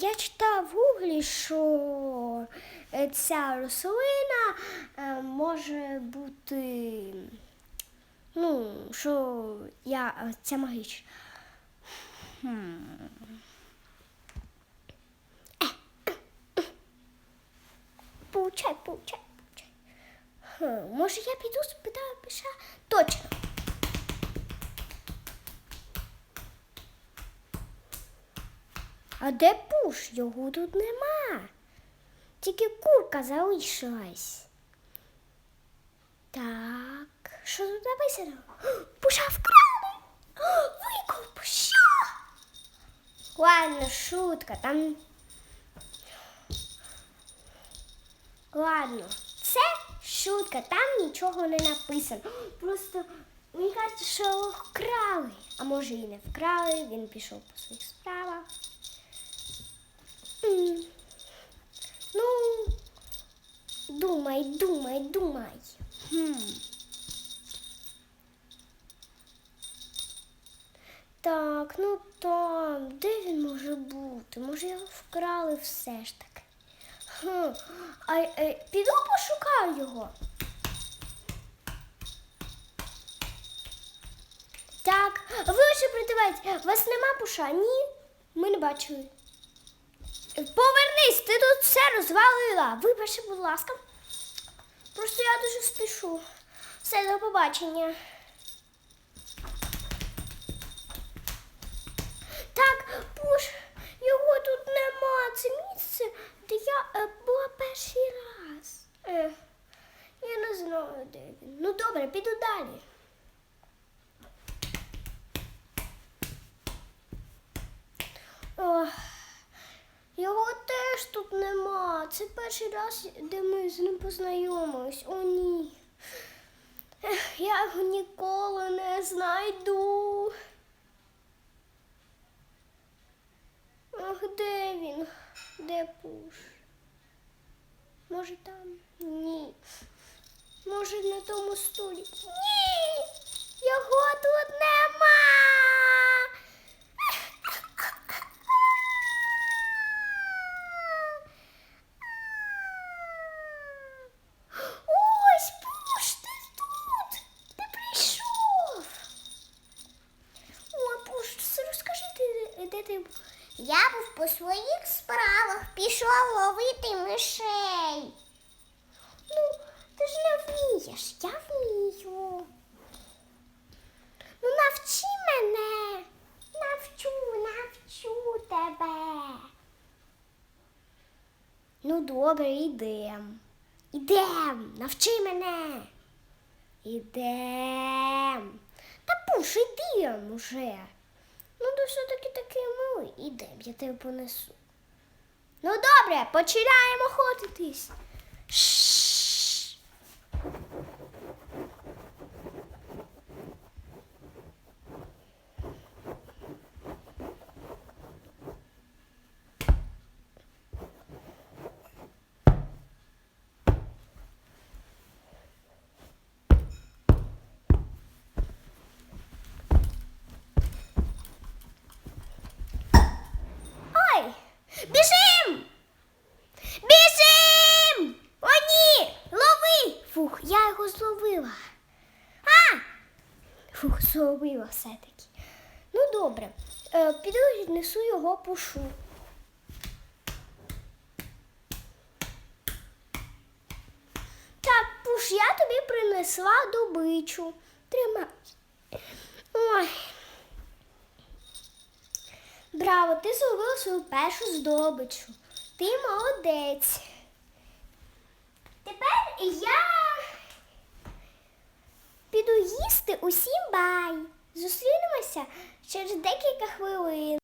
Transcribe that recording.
я читав в гуглі, що е, ця рослина е, може бути. Ну, що я е, ця магічна. Получай, получай, получай. Може я піду спитаю пиша? Точно. А де пуш? Його тут нема. Тільки курка залишилась. Так, що тут написано? Пуша вкрали! Викуп пуша! Ладно, шутка, там. Ладно, це шутка, там нічого не написано. Просто мені кажуть, що його вкрали. А може і не вкрали, він пішов по своїх справах. Ну, думай, думай, думай. Хм. Так, ну там, де він може бути? Може його вкрали все ж таки. Хм. А, е, піду пошукаю його. Так, ви ще придивайте, вас нема пуша? Ні? Ми не бачили. Повернись, ти тут все розвалила. Вибачте, будь ласка. Просто я дуже спішу. Все, до побачення. Так, Пуш, його тут нема. Це місце, де я е, була перший раз. Е, я не знаю, де він. Ну добре, піду далі. Тут нема. Це перший раз, де ми з ним познайомились. О, ні. Я його ніколи не знайду. Ах, де він? Де пуш? Може там? Ні. Може на тому стулі? Ні! Його тут нема. Ось, пуш, ти тут. Ти прийшов. О, пуш, все розкажи, ти, де ти був? Я був по своїх справах, пішов ловити мишей. Ну, ти ж не вмієш, я вмію. Ну, навчи мене. Навчу, навчу тебе. Ну, добре, ідем. Ідем, навчи мене. Ідем. Та пуш, ідем уже. Ну, ти все-таки такий милий. Іде, я тебе понесу. Ну, добре, починаємо охотитись. Біжим! Біжим! О, ні! Лови! Фух, я його зловила. А! Фух, зловила все-таки. Ну, добре. Е, піду віднесу його пушу. Так, пуш, я тобі принесла добичу. Тримай. Ой. Браво, ти зловила свою першу здобичу. Ти молодець. Тепер я піду їсти усім бай. Зустрінемося через декілька хвилин.